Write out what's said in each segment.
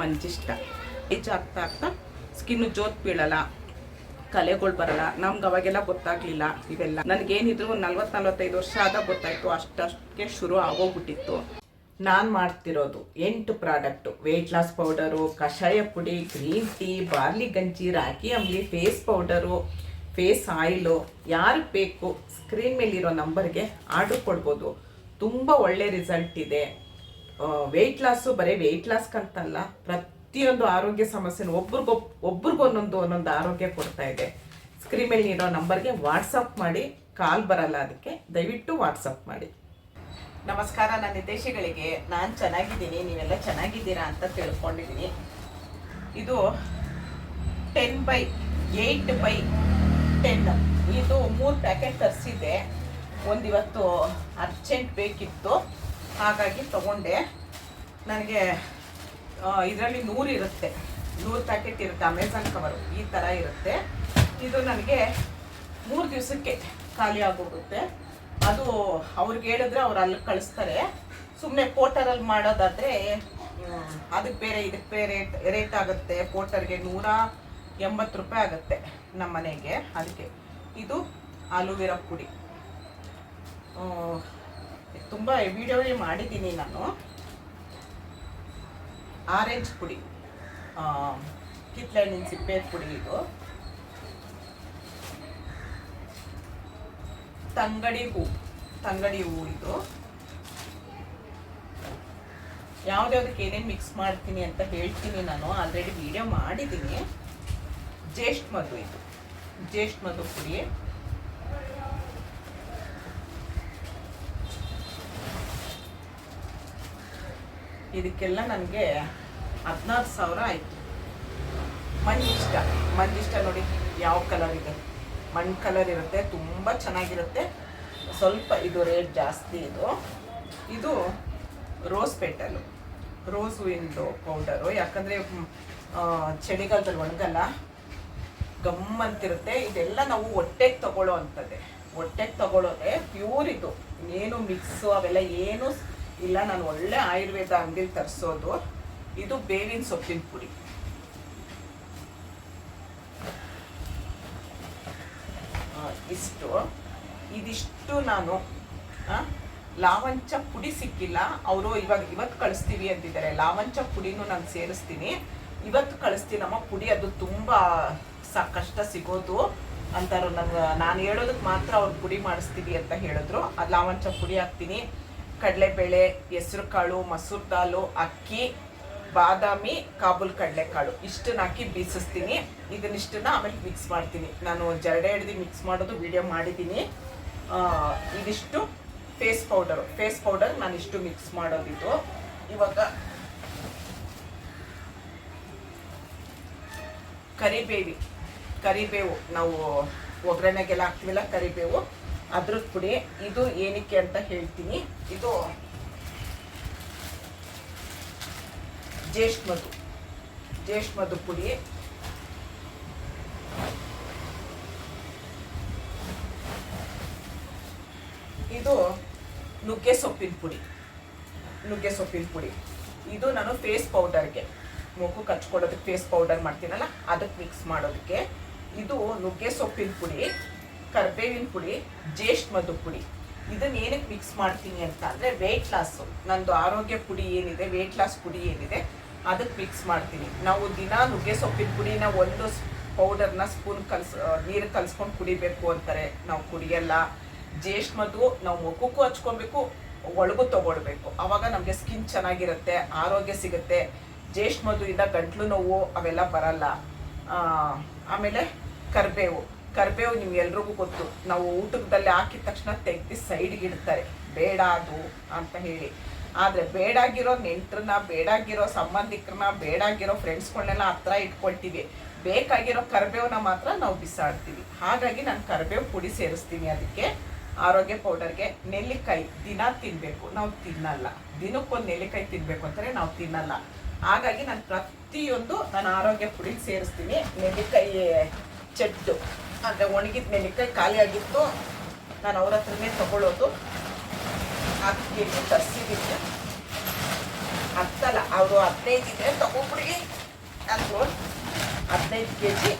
ಮಂಚಿಷ್ಟ age ಆಗ್ತಾ ಆಗ್ತಾ skin ಜೋತ್ ಬೀಳಲ್ಲ, ಕಲೆಗಳು ಬರಲ್ಲ, ನಮ್ಗೆ ಅವಾಗೆಲ್ಲ ಗೊತ್ತಾಗ್ಲಿಲ್ಲ ಇವೆಲ್ಲ. ನನಗೇನಿದ್ರು ನಲ್ವತ್ತು, ನಲ್ವತ್ತೈದು ವರ್ಷ ಆದ ಗೊತ್ತಾಯಿತು ಅಷ್ಟಕ್ಕೆ ಶುರು ಆಗೋಗ್ಬಿಟ್ಟಿತ್ತು. ನಾನು ಮಾಡ್ತಿರೋದು ಎಂಟು ಪ್ರಾಡಕ್ಟು ವೆಯ್ಟ್ ಲಾಸ್ ಪೌಡರು ಕಷಾಯ ಪುಡಿ ಗ್ರೀನ್ ಟೀ ಬಾರ್ಲಿ ಗಂಜಿ, ರಾಗಿ ಅಂಬ್ಲಿ ಫೇಸ್ ಪೌಡರು ಫೇಸ್ ಆಯಿಲು ಯಾರು ಬೇಕು ಸ್ಕ್ರೀನ್ ಮೇಲಿರೋ ನಂಬರ್ಗೆ ಆರ್ಡ್ರ್ ಕೊಡ್ಬೋದು. ತುಂಬ ಒಳ್ಳೆ ರಿಸಲ್ಟ್ ಇದೆ. ವೆಯ್ಟ್ ಲಾಸು ಬರೀ ವೆಯ್ಟ್ ಲಾಸ್ಗಂತಲ್ಲ ಪ್ರತಿಯೊಂದು ಆರೋಗ್ಯ ಸಮಸ್ಯೆನೂ ಒಬ್ರಿಗೊಬ್ ಒಬ್ರಿಗೊಂದೊಂದು ಒಂದೊಂದು ಆರೋಗ್ಯ ಕೊಡ್ತಾ ಇದೆ. ಸ್ಕ್ರೀನ್ ಮೇಲೆ ಇರೋ ನಂಬರ್ಗೆ ವಾಟ್ಸಪ್ ಮಾಡಿ ಕಾಲ್ ಬರಲ್ಲ ಅದಕ್ಕೆ, ದಯವಿಟ್ಟು ವಾಟ್ಸಪ್ ಮಾಡಿ. ನಮಸ್ಕಾರ, ನನ್ನ ನಿರ್ದೇಶಿಗಳಿಗೆ. ನಾನು ಚೆನ್ನಾಗಿದ್ದೀನಿ, ನೀವೆಲ್ಲ ಚೆನ್ನಾಗಿದ್ದೀರಾ ಅಂತ ತಿಳ್ಕೊಂಡಿದ್ದೀನಿ. ಇದು ten by eight by ten ಇದು ಮೂರು ಪ್ಯಾಕೆಟ್ ತರಿಸಿದ್ದೆ. ಒಂದಿವತ್ತು ಅರ್ಜೆಂಟ್ ಬೇಕಿತ್ತು. ಹಾಗಾಗಿ ತಗೊಂಡೆ. ನನಗೆ ಇದರಲ್ಲಿ ನೂರು ಇರುತ್ತೆ. ನೂರು ಪ್ಯಾಕೆಟ್ ಇರುತ್ತೆ ಅಮೆಝಾನ್ ಕವರು ಈ ಥರ ಇರುತ್ತೆ. ಇದು ನನಗೆ ಮೂರು ದಿವಸಕ್ಕೆ ಖಾಲಿ ಆಗೋಗುತ್ತೆ. ಅದು ಅವ್ರಿಗೆ ಹೇಳಿದ್ರೆ ಅವ್ರು ಅಲ್ಲಿ ಕಳಿಸ್ತಾರೆ. ಸುಮ್ಮನೆ ಪೋಟರಲ್ಲಿ ಮಾಡೋದಾದರೆ ಅದಕ್ಕೆ ಬೇರೆ ಇದಕ್ಕೆ ಬೇರೆ ರೇಟ್ ಆಗುತ್ತೆ. ಪೋಟರ್ಗೆ ನೂರ ಎಂಬತ್ತು ರೂಪಾಯಿ ಆಗುತ್ತೆ ನಮ್ಮ ಮನೆಗೆ ಅದಕ್ಕೆ ಇದು ಆಲೂವೆರಾ ಪುಡಿ. ತುಂಬ ವಿಡಿಯೋನೇ ಮಾಡಿದ್ದೀನಿ ನಾನು. ಆರೆಂಜ್ ಪುಡಿ. ಆ, ಕಿತ್ತಳೆ ಹಣ್ಣಿನ ಸಿಪ್ಪೆ ಪುಡಿ ಇದು. ತಂಗಡಿ ಹೂ ತಂಗಡಿ ಹೂ ಇದು. ಯಾವ್ದ್ಯಾವ್ದಕ್ಕೆ ಏನೇನು ಮಿಕ್ಸ್ ಮಾಡ್ತೀನಿ ಅಂತ ಹೇಳ್ತೀನಿ ನಾನು. ಆಲ್ರೆಡಿ ವಿಡಿಯೋ ಮಾಡಿದ್ದೀನಿ. ಜ್ಯೇಷ್ಠ ಮಧು ಇದು. ಜ್ಯೇಷ್ಠ ಮಧು ಪುಡಿ. ಇದಕ್ಕೆಲ್ಲ ನನಗೆ ಹದಿನಾರು ಸಾವಿರ ಆಯಿತು. ಮಂಜಿಷ್ಟ ಮಂಜಿಷ್ಟ ನೋಡಿ ಯಾವ ಕಲರ್ ಇದೆ. ಮಣ್ಣು ಕಲರ್ ಇರುತ್ತೆ, ತುಂಬ ಚೆನ್ನಾಗಿರುತ್ತೆ. ಸ್ವಲ್ಪ ಇದು ರೇಟ್ ಜಾಸ್ತಿ ಇದು. ಇದು ರೋಸ್ ಪೆಟಲು ರೋಸ್ ಹೂವಿಂದು ಪೌಡರು ಯಾಕಂದರೆ ಚಳಿಗಾಲದಲ್ಲಿ ಒಣಗಲ್ಲ. ಗಮ್ಮಂತಿರುತ್ತೆ ಇದೆಲ್ಲ ನಾವು ಹೊಟ್ಟೆಗೆ ತಗೊಳ್ಳೋ ಅಂಥದ್ದೇ. ಹೊಟ್ಟೆಗೆ ತಗೊಳ್ಳೋದೆ ಪ್ಯೂರ್ ಇದು. ಏನು ಮಿಕ್ಸು ಅವೆಲ್ಲ ಏನು ಇಲ್ಲ, ನಾನು ಒಳ್ಳೆ ಆಯುರ್ವೇದ ಅಂಗಡಿಲಿ ತರಿಸೋದು. ಇದು ಬೇವಿನ ಸೊಪ್ಪಿನ ಪುಡಿ. ಇಷ್ಟು. ಇದಿಷ್ಟು ನಾನು ಲಾವಂಚ ಪುಡಿ ಸಿಕ್ಕಿಲ್ಲ. ಅವರು ಇವಾಗ ಇವತ್ತು ಕಳಿಸ್ತೀವಿ ಅಂತಿದ್ದಾರೆ. ಲಾವಂಚ ಪುಡಿನೂ ನಾನು ಸೇರಿಸ್ತೀನಿ. ಇವತ್ತು ಕಳಿಸ್ತೀನಮ್ಮ ಪುಡಿ ಅದು ತುಂಬ ಸ ಕಷ್ಟ ಸಿಗೋದು ಅಂತಾರು ನಂಗೆ, ನಾನು ಹೇಳೋದಕ್ಕೆ ಮಾತ್ರ ಅವ್ರು ಪುಡಿ ಮಾಡಿಸ್ತೀವಿ ಅಂತ ಹೇಳಿದ್ರು. ಅದು ಲಾವಂಚ ಪುಡಿ ಹಾಕ್ತೀನಿ. ಕಡಲೆಬೇಳೆ ಹೆಸರು ಕಾಳು ಮಸೂರ್ ದಾಲು, ಅಕ್ಕಿ, ಬಾದಾಮಿ, ಕಾಬೂಲ್ ಕಡಲೆಕಾಳು. ಇಷ್ಟನ್ನ ಹಾಕಿ ಬೀಸಿಸ್ತೀನಿ. ಇದನ್ನಿಷ್ಟನ್ನ ಆಮೇಲೆ ಮಿಕ್ಸ್ ಮಾಡ್ತೀನಿ. ನಾನು ಜರಡೆ ಹಿಡ್ದು ಮಿಕ್ಸ್ ಮಾಡೋದು ವಿಡಿಯೋ ಮಾಡಿದ್ದೀನಿ. ಇದಿಷ್ಟು ಫೇಸ್ ಪೌಡರು ಫೇಸ್ ಪೌಡರ್ ನಾನು ಇಷ್ಟು ಮಿಕ್ಸ್ ಮಾಡೋದಿದ್ದು ಇವಾಗ ಕರಿಬೇವಿ. ಕರಿಬೇವು. ನಾವು ಒಗ್ಗರಣೆಗೆಲ್ಲ ಹಾಕ್ತೀವಲ್ಲ ಕರಿಬೇವು. ಅದ್ರದ್ದು ಪುಡಿ ಇದು ಏನಕ್ಕೆ ಅಂತ ಹೇಳ್ತೀನಿ. ಇದು ಜ್ಯೇಷ್ಠ ಮಧು ಜ್ಯೇಷ್ಠ ಮಧು ಪುಡಿ. ಇದು ನುಗ್ಗೆ ಸೊಪ್ಪಿನ ಪುಡಿ, ನುಗ್ಗೆ ಸೊಪ್ಪಿನ ಪುಡಿ. ಇದು ನಾನು ಫೇಸ್ ಪೌಡರ್ಗೆ ಮೂಗು ಕಚ್ಕೊಡೋದಕ್ಕೆ ಫೇಸ್ ಪೌಡರ್ ಮಾಡ್ತೀನಲ್ಲ, ಅದಕ್ಕೆ ಮಿಕ್ಸ್ ಮಾಡೋದಕ್ಕೆ. ಇದು ನುಗ್ಗೆ ಸೊಪ್ಪಿನ ಪುಡಿ. ಕರ್ಬೇವಿನ ಪುಡಿ, ಜ್ಯೇಷ್ಠ ಮಧು ಪುಡಿ. ಇದನ್ನ ಏನಕ್ಕೆ ಮಿಕ್ಸ್ ಮಾಡ್ತೀನಿ ಅಂತ ಅಂದರೆ ವೆಯ್ಟ್ ಲಾಸು ನಂದು ಆರೋಗ್ಯ ಪುಡಿ ಏನಿದೆ ವೆಯ್ಟ್ ಲಾಸ್ ಪುಡಿ ಏನಿದೆ, ಅದಕ್ಕೆ ಮಿಕ್ಸ್ ಮಾಡ್ತೀನಿ. ನಾವು ದಿನ ನುಗ್ಗೆ ಸೊಪ್ಪಿನ ಪುಡಿನ ಒಂದು ಪೌಡರ್ನ ಸ್ಪೂನ್ ಕಲ್ಸ್ ನೀರು ಕಲ್ಸ್ಕೊಂಡು ಕುಡಿಬೇಕು ಅಂತಾರೆ. ನಾವು ಕುಡಿಯಲ್ಲ. ಜ್ಯೇಷ್ಠ ಮಧು ನಾವು ಮುಖಕ್ಕೂ ಹಚ್ಕೊಬೇಕು, ಒಳಗೂ ತಗೊಳ್ಬೇಕು. ಅವಾಗ ನಮಗೆ ಸ್ಕಿನ್ ಚೆನ್ನಾಗಿರುತ್ತೆ, ಆರೋಗ್ಯ ಸಿಗುತ್ತೆ. ಜ್ಯೇಷ್ಠ ಇಂದ ಗಂಟ್ಲು ನೋವು ಅವೆಲ್ಲ ಬರಲ್ಲ. ಆಮೇಲೆ ಕರ್ಬೇವು. ಕರ್ಬೇವು ನಿಮ್ಗೆಲ್ರಿಗೂ ಗೊತ್ತು. ನಾವು ಊಟದಲ್ಲಿ ಹಾಕಿದ ತಕ್ಷಣ ತೆಗ್ದು ಸೈಡ್ಗೆ ಇಡ್ತಾರೆ. ಬೇಡ ಅದು ಅಂತ ಹೇಳಿ. ಆದರೆ ಬೇಡಾಗಿರೋ ನೆಂಟ್ರನ್ನ, ಬೇಡಾಗಿರೋ ಸಂಬಂಧಿಕರನ್ನ, ಬೇಡಾಗಿರೋ ಫ್ರೆಂಡ್ಸ್ಗಳನ್ನೆಲ್ಲ ಹತ್ರ ಇಟ್ಕೊಳ್ತೀವಿ. ಬೇಕಾಗಿರೋ ಕರಿಬೇವನ್ನ ಮಾತ್ರ ನಾವು ಬಿಸಾಡ್ತೀವಿ. ಹಾಗಾಗಿ ನಾನು ಕರ್ಬೇವು ಪುಡಿ ಸೇರಿಸ್ತೀನಿ ಅದಕ್ಕೆ. ಆರೋಗ್ಯ ಪೌಡರ್ಗೆ ನೆಲ್ಲಿಕಾಯಿ ದಿನ ತಿನ್ನಬೇಕು ನಾವು ತಿನ್ನಲ್ಲ. ದಿನಕ್ಕೊಂದು ನೆಲ್ಲಿಕಾಯಿ ತಿನ್ನಬೇಕು ಅಂತಾರೆ ನಾವು ತಿನ್ನಲ್ಲ. ಹಾಗಾಗಿ ನಾನು ಪ್ರತಿಯೊಂದು ನಾನು ಆರೋಗ್ಯ ಪುಡಿ ಸೇರಿಸ್ತೀನಿ. ನೆಲ್ಲಿಕಾಯಿ ಚೆಟ್ಟು ಅಂದರೆ ಒಣಗಿದ ನೆಲ್ಲಿಕಾಯಿ ಖಾಲಿಯಾಗಿತ್ತು ನಾನು ಅವ್ರ ಹತ್ರನೇ ತಗೊಳ್ಳೋದು. ಹತ್ತು ಕೆ ಜಿ ಹತ್ತಲ್ಲ ಅವರು ಹದಿನೈದು ಇದೆ, ತಗೊಬಿಡಿ. ಅದು ಹದಿನೈದು ಕೆ ಜಿ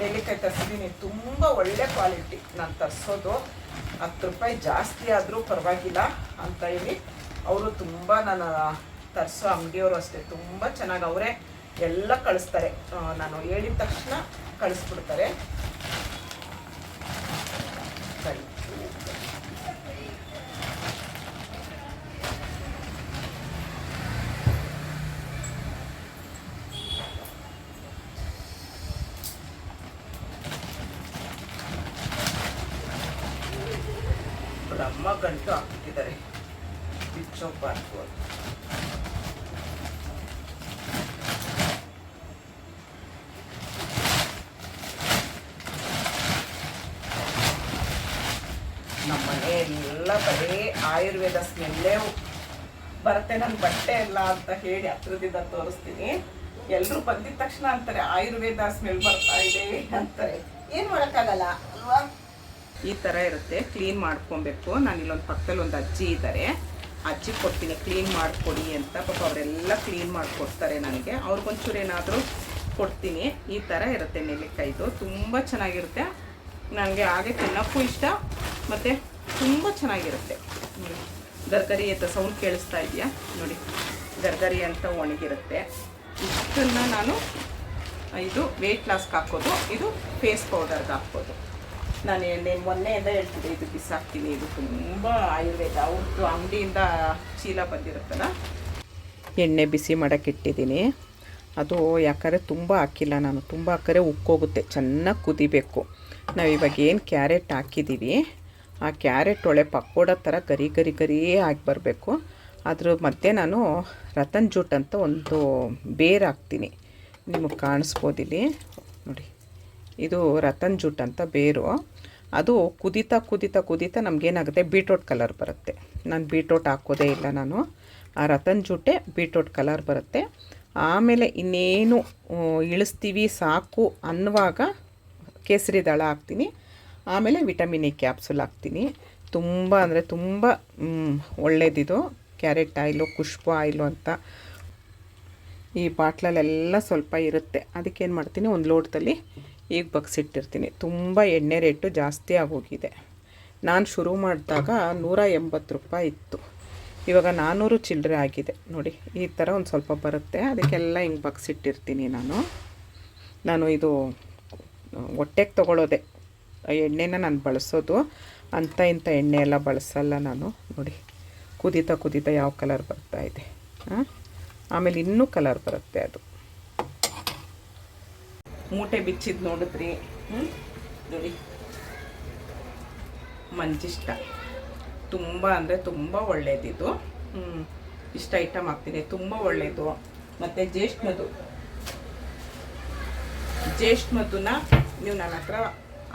ನೆಲ್ಲಿಕಾಯಿ ತರಿಸಿದ್ದೀನಿ ತುಂಬ ಒಳ್ಳೆ ಕ್ವಾಲಿಟಿ. ನಾನು ತರಿಸೋದು. ಹತ್ತು ರೂಪಾಯಿ ಜಾಸ್ತಿ ಆದರೂ ಪರವಾಗಿಲ್ಲ ಅಂತ ಹೇಳಿ, ಅವರು ತುಂಬ ನನ್ನ ತರಿಸೋ ಅಂಗಡಿಯವರು ಅಷ್ಟೇ. ತುಂಬ ಚೆನ್ನಾಗಿ, ಅವರೇ ಎಲ್ಲ ಕಳಿಸ್ತಾರೆ. ನಾನು ಹೇಳಿದ ತಕ್ಷಣ ಕಳಿಸ್ಬಿಡ್ತಾರೆ. ಸರಿ. ಬ್ರಹ್ಮ ಗಂಟು ಹಾಕ್ಬಿಟ್ಟಿದ್ದಾರೆ ಬಿಚ್ಚೋಗ್ಬಾರ್ದು ಅಂತ. ನಮ್ಮ ಮನೆಯೆಲ್ಲ ಬರೀ ಆಯುರ್ವೇದ ಸ್ಮೆಲ್ಲೇ ಬರುತ್ತೆ ನನ್ನ ಬಟ್ಟೆ ಎಲ್ಲ ಅಂತ ಹೇಳಿ ಹತ್ರದಿಂದ ತೋರಿಸ್ತೀನಿ. ಎಲ್ಲರೂ ಬಂದಿದ ತಕ್ಷಣ ಅಂತಾರೆ, ಆಯುರ್ವೇದ ಸ್ಮೆಲ್ ಬರ್ತಾ ಇದೆ ಅಂತಾರೆ. ಏನು ಮಾಡೋಕ್ಕಾಗಲ್ಲ ಈ ಥರ ಇರುತ್ತೆ, ಕ್ಲೀನ್ ಮಾಡ್ಕೊಬೇಕು. ನಾನು ಇಲ್ಲೊಂದು ಪಕ್ಕದಲ್ಲಿ ಒಂದು ಅಜ್ಜಿ ಇದ್ದಾರೆ ಅಜ್ಜಿ ಕೊಡ್ತೀನಿ, ಕ್ಲೀನ್ ಮಾಡಿಕೊಡಿ ಅಂತ. ಪಾಪ ಅವರೆಲ್ಲ ಕ್ಲೀನ್ ಮಾಡಿಕೊಡ್ತಾರೆ ನನಗೆ. ಅವ್ರಿಗೊಂಚೂರು ಏನಾದರೂ ಕೊಡ್ತೀನಿ. ಈ ಥರ ಇರುತ್ತೆ, ನೆಲ್ಲಿಕಾಯಿದು. ತುಂಬ ಚೆನ್ನಾಗಿರುತ್ತೆ. ನನಗೆ ಹಾಗೆ ತಿನ್ನೋಕ್ಕೂ ಇಷ್ಟ. ಮತ್ತು ತುಂಬ ಚೆನ್ನಾಗಿರುತ್ತೆ. ನೋಡಿ, ಗರ್ಗರಿ ಅಂತ ಸೌಂಡ್ ಕೇಳಿಸ್ತಾ ಇದೆಯಾ? ನೋಡಿ, ಗರ್ಗರಿ ಅಂತ ಒಣಗಿರುತ್ತೆ. ಇಷ್ಟನ್ನು ನಾನು, ಇದು ವೆಯ್ಟ್ ಲಾಸ್ಗೆ ಹಾಕೋದು, ಇದು ಫೇಸ್ ಪೌಡರ್ಗೆ ಹಾಕ್ಬೋದು ನಾನು ಎಣ್ಣೆ ಮೊನ್ನೆಯಿಂದ ಹೇಳ್ತಿದ್ದೆ, ಇದು ಬಿಸಾಕ್ತೀನಿ, ಇದು ತುಂಬ ಆಯುರ್ವೇದ. ಅವ್ರದ್ದು ಅಂಗಡಿಯಿಂದ ಚೀಲ ಬಂದಿರುತ್ತಲ್ಲ, ಎಣ್ಣೆ ಬಿಸಿ ಮಾಡೋಕ್ಕೆ ಇಟ್ಟಿದ್ದೀನಿ. ಅದು ಯಾಕಂದರೆ ತುಂಬ ಹಾಕಿಲ್ಲ ನಾನು, ತುಂಬ ಹಾಕಿದ್ರೆ ಉಕ್ಕೋಗುತ್ತೆ, ಚೆನ್ನಾಗಿ ಕುದಿಬೇಕು. ನಾವು ಇವಾಗ ಏನು ಕ್ಯಾರೆಟ್ ಹಾಕಿದ್ದೀವಿ ಆ ಕ್ಯಾರೆಟ್ ಒಳ್ಳೆ ಪಕೋಡ ಥರ ಗರಿ ಗರಿ ಗರಿ ಆಗಿ ಬರಬೇಕು. ಅದ್ರ ಮಧ್ಯೆ ನಾನು ರತನ್ ಜೂಟ್ ಅಂತ ಒಂದು ಬೇರ್ ಹಾಕ್ತೀನಿ. ನಿಮಗೆ ಕಾಣಿಸ್ಬೋದಿಲ್ಲಿ ನೋಡಿ, ಇದು ರತನ್ ಜೂಟ್ ಅಂತ ಬೇರು. ಅದು ಕುದಿತಾ ಕುದಿತಾ ಕುದಿತಾ ನಮಗೇನಾಗುತ್ತೆ ಬೀಟ್ರೋಟ್ ಕಲರ್ ಬರುತ್ತೆ. ನಾನು ಬೀಟ್ರೋಟ್ ಹಾಕೋದೇ ಇಲ್ಲ ನಾನು. ಆ ರತನ್ ಜೂಟೆ ಬೀಟ್ರೋಟ್ ಕಲರ್ ಬರುತ್ತೆ. ಆಮೇಲೆ ಇನ್ನೇನು ಇಳಿಸ್ತೀವಿ ಸಾಕು ಅನ್ನುವಾಗ ಕೇಸರಿ ದಳ ಹಾಕ್ತೀನಿ. ಆಮೇಲೆ ವಿಟಮಿನ್ ಎ ಕ್ಯಾಪ್ಸುಲ್ ಹಾಕ್ತೀನಿ. ತುಂಬ ಅಂದರೆ ತುಂಬ ಒಳ್ಳೆಯದಿದು ಕ್ಯಾರೆಟ್ ಆಯಿಲು, ಖುಷ್ಬು ಆಯಿಲು ಅಂತ ಈ ಬಾಟ್ಲಲ್ಲೆಲ್ಲ ಸ್ವಲ್ಪ ಇರುತ್ತೆ. ಅದಕ್ಕೇನು ಮಾಡ್ತೀನಿ, ಒಂದು ಲೋಟದಲ್ಲಿ ಈಗ ಬಗ್ಸಿಟ್ಟಿರ್ತೀನಿ. ತುಂಬ ಎಣ್ಣೆ ರೇಟು ಜಾಸ್ತಿ ಆಗೋಗಿದೆ. ನಾನು ಶುರು ಮಾಡಿದಾಗ ನೂರ ಎಂಬತ್ತು ರೂಪಾಯಿ ಇತ್ತು. ಇವಾಗ ನಾನ್ನೂರು ಚಿಲ್ಲರೆ ಆಗಿದೆ. ನೋಡಿ, ಈ ಥರ ಒಂದು ಸ್ವಲ್ಪ ಬರುತ್ತೆ. ಅದಕ್ಕೆಲ್ಲ ಹಿಂಗೆ ಬಗ್ಸಿಟ್ಟಿರ್ತೀನಿ ನಾನು. ನಾನು ಇದು, ಹೊಟ್ಟೆಗೆ ತೊಗೊಳೋದೆ. ಎಣ್ಣೆನ ನಾನು ಬಳಸೋದು. ಅಂಥ ಇಂಥ ಎಣ್ಣೆ ಎಲ್ಲ ಬಳಸಲ್ಲ ನಾನು. ನೋಡಿ, ಕುದೀತಾ ಕುದೀತಾ ಯಾವ ಕಲರ್ ಬರ್ತಾ ಇದೆ. ಹಾಂ ಆಮೇಲೆ ಇನ್ನೂ ಕಲರ್ ಬರುತ್ತೆ ಅದು. ಮೂಟೆ ಬಿಚ್ಚಿದ್ದು ನೋಡಿದ್ರಿ? ಹ್ಞೂ ನೋಡಿ. ಮಂಜಿಷ್ಟ. ತುಂಬ ಅಂದರೆ ತುಂಬ ಒಳ್ಳೆಯದಿದು ಹ್ಞೂ ಇಷ್ಟ ಐಟಮ್ ಹಾಕ್ತೀನಿ. ತುಂಬ ಒಳ್ಳೆಯದು ಮತ್ತು ಜ್ಯೇಷ್ಠ ಮದು ಜ್ಯೇಷ್ಠ ಮಧುನ ನೀವು ನನ್ನ ಹತ್ರ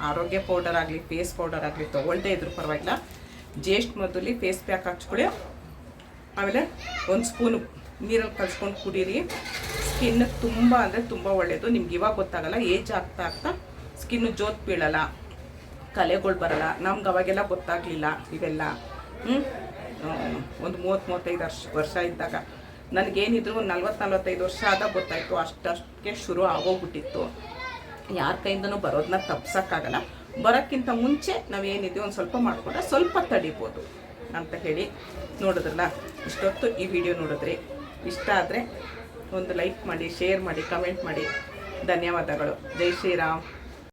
ಆರೋಗ್ಯ ಪೌಡರ್ ಆಗಲಿ, ಫೇಸ್ ಪೌಡರ್ ಆಗಲಿ ತೊಗೊಳ್ದೇ ಇದ್ರು ಪರವಾಗಿಲ್ಲ. ಜೇಸ್ಟ್ ಮೊದಲು ಫೇಸ್ ಪ್ಯಾಕ್ ಹಚ್ಕೊಳ್ಳಿ ಆಮೇಲೆ ಒಂದು ಸ್ಪೂನು ನೀರಲ್ಲಿ ಕಲ್ಸ್ಕೊಂಡು ಕುಡೀರಿ. ಸ್ಕಿನ್ ತುಂಬ ಅಂದರೆ ತುಂಬ ಒಳ್ಳೆಯದು ನಿಮ್ಗೆ ಇವಾಗ ಗೊತ್ತಾಗಲ್ಲ, ಏಜ್ ಆಗ್ತಾ ಆಗ್ತಾ ಸ್ಕಿನ್ನು ಜೋತ್ ಬೀಳಲ್ಲ, ಕಲೆಗಳು ಬರಲ್ಲ. ನಮ್ಗೆ ಅವಾಗೆಲ್ಲ ಗೊತ್ತಾಗಲಿಲ್ಲ ಇವೆಲ್ಲ. ಹ್ಞೂ ಒಂದು ಮೂವತ್ತು ಮೂವತ್ತೈದು ವರ್ಷ ವರ್ಷ ಇದ್ದಾಗ. ನನಗೇನಿದ್ರು ಒಂದು ನಲ್ವತ್ತು ನಲ್ವತ್ತೈದು ವರ್ಷ ಆದಾಗ ಗೊತ್ತಾಯಿತು, ಅಷ್ಟಕ್ಕೆ ಶುರು ಆಗೋಗ್ಬಿಟ್ಟಿತ್ತು. ಯಾರ ಕೈಯಿಂದನೂ ಬರೋದನ್ನ ತಪ್ಸೋಕ್ಕಾಗಲ್ಲ. ಬರೋಕ್ಕಿಂತ ಮುಂಚೆ ನಾವೇನಿದೆ ಒಂದು ಸ್ವಲ್ಪ ಮಾಡಿಕೊಂಡ್ರೆ ಸ್ವಲ್ಪ ತಡಿಬೋದು ಅಂತ ಹೇಳಿ ನೋಡಿದ್ರಲ್ಲ. ಇಷ್ಟೊತ್ತು ಈ ವಿಡಿಯೋ ನೋಡಿದ್ರಿ. ಇಷ್ಟ ಆದರೆ ಒಂದು ಲೈಕ್ ಮಾಡಿ ಶೇರ್ ಮಾಡಿ ಕಮೆಂಟ್ ಮಾಡಿ. ಧನ್ಯವಾದಗಳು. ಜೈ ಶ್ರೀರಾಮ್.